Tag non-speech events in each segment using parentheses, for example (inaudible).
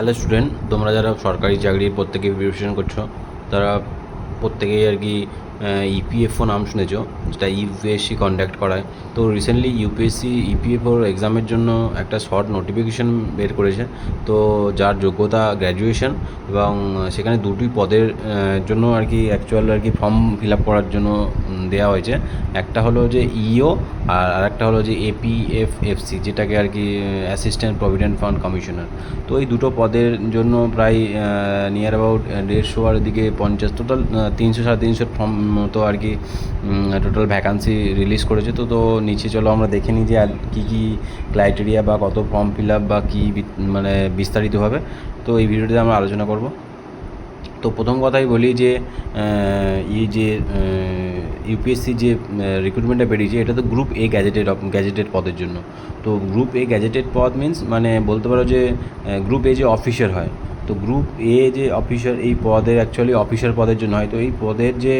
Hello student তোমরা যারা সরকারি চাকরির প্রত্যেকে প্রিপারেশন করছ, তারা প্রত্যেকেই আর কি ইপিএফও নাম শুনেছ, যেটা ইউপিএসসি কন্ডাক্ট করায়। তো রিসেন্টলি ইউপিএসসি ইপিএফওর এক্সামের জন্য একটা শর্ট নোটিফিকেশন বের করেছে। তো যার যোগ্যতা গ্র্যাজুয়েশন এবং সেখানে দুটি পদের জন্য আর কি অ্যাকচুয়াল আর কি ফর্ম ফিল আপ করার জন্য দেওয়া হয়েছে। একটা হলো যে ইও আর আরেকটা হলো যে এপিএফএফসি যেটাকে আর কি অ্যাসিস্ট্যান্ট প্রভিডেন্ট ফান্ড কমিশনার তো এই দুটো পদের জন্য প্রায় নিয়ার অ্যাবাউট দেড়শো আর দিকে পঞ্চাশ টোটাল তিনশো, সাড়ে তিনশো ফর্ম মতো আর কি টোটাল ভ্যাকান্সি রিলিজ করেছে। তো তো নিচে চলো আমরা দেখে নিই যে আর কী কী ক্রাইটেরিয়া বা কত ফর্ম ফিল আপ বা কী মানে বিস্তারিতভাবে তো এই ভিডিওতে আমরা আলোচনা করব। তো প্রথম কথাই বলি যে এই যে ইউপিএসসি যে রিক্রুটমেন্টটা বেরিয়েছে, এটা তো গ্রুপ এ গ্যাজেটেড গ্যাজেটেড পদের জন্য। তো গ্রুপ এ গ্যাজেটেড পদ মিন্স মানে বলতে পারো যে গ্রুপ এ যে অফিসার হয়, তো গ্রুপ এ যে অফিসার এই পদের অ্যাকচুয়ালি অফিসার পদের জন্য হয়। তো এই পদের যে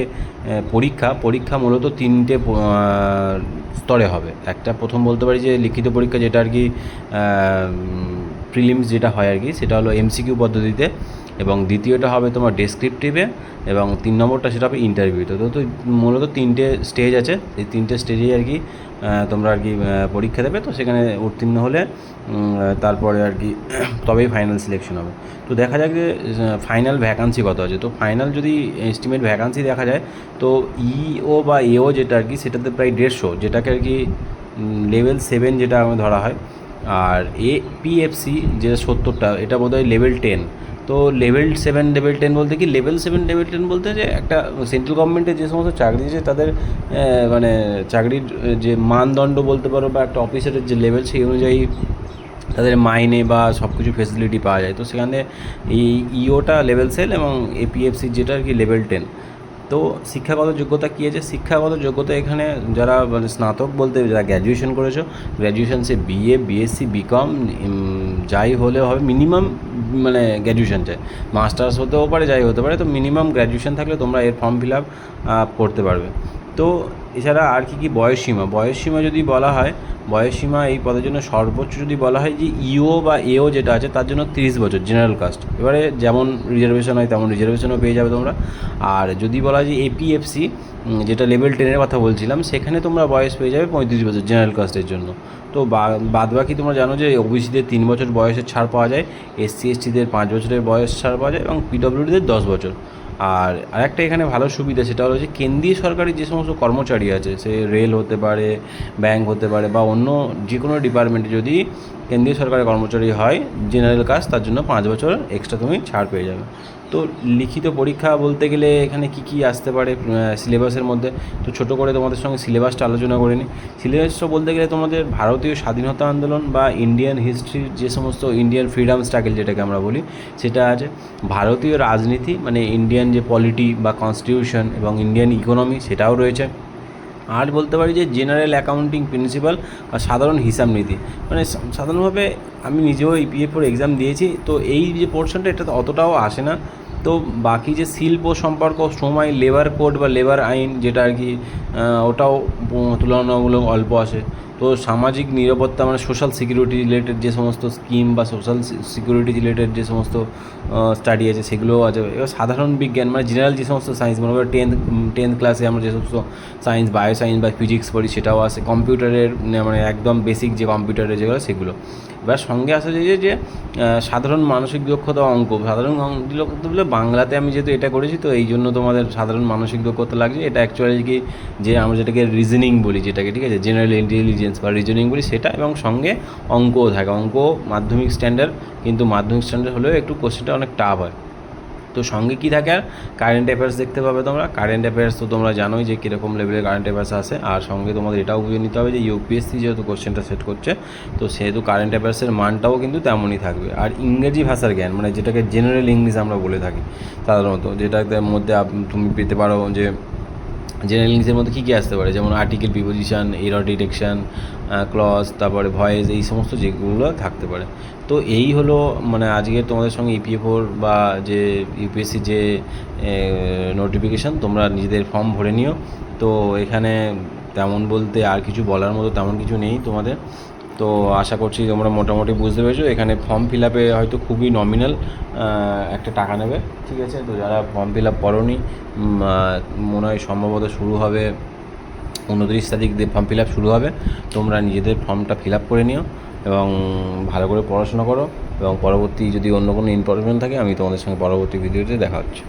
পরীক্ষা পরীক্ষা মূলত তিনটে স্তরে হবে। একটা প্রথম বলতে পারি যে, লিখিত পরীক্ষা, যেটা আর কি প্রিলিমস যেটা হয় আর কি, সেটা হলো এমসিকিউ পদ্ধতিতে এবং দ্বিতীয়টা হবে তোমার ডেসক্রিপটিভে এবং তিন নম্বরটা সেটা হবে ইন্টারভিউতে তো তো মূলত তিনটে স্টেজ আছে, এই তিনটে স্টেজেই আর কি তোমরা আর কি পরীক্ষা দেবে। তো সেখানে উত্তীর্ণ হলে তারপরে আর কি, (clears throat) তবেই ফাইনাল সিলেকশন হবে। তো দেখা যাক যে ফাইনাল ভ্যাকান্সি কত আছে। তো ফাইনাল যদি এস্টিমেট ভ্যাকান্সি দেখা যায়, তো ইও বা এও যেটা আর কি, সেটাতে প্রায় দেড়শো, যেটাকে আর কি লেভেল সেভেন যেটা ধরা হয়। আর এ পিএফসি যেটা সত্তরটা, এটা বোধহয় লেভেল টেন তো লেভেল সেভেন লেভেল টেন বলতে কি? লেভেল সেভেন লেভেল টেন বলতে যে একটা সেন্ট্রাল গভর্নমেন্টের যে সমস্ত চাকরি আছে তাদের মানে চাকরির যে মানদণ্ড বলতে পারো বা একটা অফিসারের যে লেভেল সেই অনুযায়ী তাদের মাইনে বা সব কিছু ফেসিলিটি পাওয়া যায়। তো সেখানে এই ইওটা লেভেল সেল এবং এপিএফসি যেটা আর কি লেভেল টেন তো শিক্ষাগত যোগ্যতা কী আছে? শিক্ষাগত যোগ্যতা এখানে যারা মানে স্নাতক বলতে যারা গ্র্যাজুয়েশন করেছ গ্র্যাজুয়েশন সে বিএ বিএসসি বিকম যাই হলে হবে মিনিমাম মানে গ্র্যাজুয়েশন চাই। মাস্টার্স হতেও পারে, যাই হতে পারে, তো মিনিমাম গ্র্যাজুয়েশন থাকলে তোমরা এর ফর্ম ফিল আপ করতে পারবে। তো এছাড়া আর কি কি বয়সসীমা বয়সসীমা যদি বলা হয় বয়সসীমা এই পদের জন্য সর্বোচ্চ যদি বলা হয় যে ইও বা এও যেটা আছে, তার জন্য তিরিশ বছর জেনারেল কাস্ট এবারে যেমন রিজার্ভেশন হয় তেমন রিজার্ভেশনও পেয়ে যাবে তোমরা। আর যদি বলা হয় যে এপিএফসি যেটা লেভেল টেনের কথা বলছিলাম, সেখানে তোমরা বয়স পেয়ে যাবে পঁয়ত্রিশ বছর জেনারেল কাস্টের জন্য। তো বাদ বাকি তোমরা জানো যে ওবিসিদের তিন বছর বয়সের ছাড় পাওয়া যায় এসসি এসটিদের পাঁচ বছরের বয়স ছাড় পাওয়া যায় এবং পিডব্লিউডিদের দশ বছর। আর আরেকটা এখানে ভালো সুবিধা, সেটা হলো যে কেন্দ্রীয় সরকারি যে সমস্ত কর্মচারী আছে, সে রেল হতে পারে, ব্যাংক হতে পারে বা অন্য যে কোনো ডিপার্টমেন্টে যদি কেন্দ্রীয় সরকারের কর্মচারী হয় জেনারেল কাজ, তার জন্য পাঁচ বছর এক্সট্রা তুমি ছাড় পেয়ে যাবে। তো লিখিত পরীক্ষা বলতে গেলে এখানে কি কি আসতে পারে সিলেবাসের মধ্যে? তো ছোট করে তোমাদের সঙ্গে সিলেবাসটা আলোচনা করে নিই। সিলেবাসটা বলতে গেলে তোমাদের ভারতীয় স্বাধীনতা আন্দোলন বা ইন্ডিয়ান হিস্ট্রির যে সমস্ত ইন্ডিয়ান ফ্রিডম স্ট্রাগল যেটাকে আমরা বলি, সেটা আছে ভারতীয় রাজনীতি মানে ইন্ডিয়ান যে পলিটি বা কনস্টিটিউশন এবং ইন্ডিয়ান ইকোনমি সেটাও রয়েছে। আর বলতে পারি যে জেনারেল অ্যাকাউন্টিং প্রিন্সিপাল বা সাধারণ হিসাব নীতি। মানে সাধারণভাবে আমি নিজেও ইপিএফওর এক্সাম দিয়েছি, তো এই যে পোর্শনটা এটা অতটাও আসে না। তো বাকি যে শিল্প সম্পর্ক, সময় লেবার কোড বা লেবার আইন, যেটা আর কি ওটাও তুলনামূলক অল্প আসে তো সামাজিক নিরাপত্তা মানে সোশ্যাল সিকিউরিটি রিলেটেড যে সমস্ত স্কিম বা সোশ্যাল সিকিউরিটি রিলেটেড যে সমস্ত স্টাডি আছে সেগুলোও আছে। এবার সাধারণ বিজ্ঞান মানে জেনারেল যে সমস্ত সায়েন্স মনে করো টেন্থ টেন্থ ক্লাসে আমরা যে সমস্ত সায়েন্স বায়ো সায়েন্স বা ফিজিক্স পড়ি সেটাও আছে। কম্পিউটারের মানে একদম বেসিক যে কম্পিউটারের যেগুলো সেগুলো। এবার সঙ্গে আসে যে যে সাধারণ মানসিক দক্ষতা অঙ্ক। সাধারণ দক্ষতা বলে বাংলাতে আমি যেহেতু এটা করেছি, তো এই জন্য তোমাদের সাধারণ মানসিক দক্ষতা লাগছে। এটা অ্যাকচুয়ালি কি যে আমরা যেটাকে রিজনিং বলি, যেটাকে, ঠিক আছে জেনারেল ইন্টেলিজেন্স বা রিজনিং বলি, সেটা এবং সঙ্গে অঙ্কও থাকে। অঙ্ক মাধ্যমিক স্ট্যান্ডার্ড কিন্তু মাধ্যমিক স্ট্যান্ডার্ড হলেও একটু কোশ্চেনটা অনেক টাফ হয়। তো সঙ্গে কী থাকে আর? কারেন্ট অ্যাফেয়ার্স দেখতে পাবে তোমরা। কারেন্ট অ্যাফেয়ার্স তো তোমরা জানোই যে কীরকম লেভেলের কারেন্ট অ্যাফেয়ার্স আসে আর সঙ্গে তোমাদের এটাও বুঝে নিতে হবে যে ইউপিএসসি যেহেতু কোশ্চেনটা সেট করছে, তো সেহেতু কারেন্ট অ্যাফেয়ার্সের মানটাও কিন্তু তেমনই থাকবে। আর ইংরেজি ভাষার জ্ঞান মানে যেটাকে জেনারেল ইংলিশ আমরা বলে থাকি সাধারণত যেটাতে মধ্যে তুমি পেতে পারো যে জেনারেল ইংলিশের মধ্যে কী কী আসতে পারে? যেমন article preposition error detection clause তারপরে ভয়েস এই সমস্ত যেগুলো থাকতে পারে। তো এই হলো মানে আজকে তোমাদের সঙ্গে ইপিএফওর বা যে ইউপিএসসি যে নোটিফিকেশান তোমরা নিজেদের ফর্ম ভরে নিও। তো এখানে তেমন বলতে আর কিছু বলার মতো তেমন কিছু নেই তোমাদের। তো আশা করছি তোমরা মোটামুটি বুঝতে পেরেছ। এখানে ফর্ম ফিল আপে হয়তো খুবই নমিনাল একটা টাকা নেবে, ঠিক আছে? তো যারা ফর্ম ফিল আপ করোনি মনে হয় সম্ভবত শুরু হবে উনত্রিশ তারিখ দিয়ে ফর্ম ফিল আপ শুরু হবে। তোমরা নিজেদের ফর্মটা ফিল আপ করে নিও এবং ভালো করে পড়াশোনা করো এবং পরবর্তী যদি অন্য কোনো ইনফরমেশন থাকে, আমি তোমাদের সঙ্গে পরবর্তী ভিডিওতে দেখা হচ্ছে।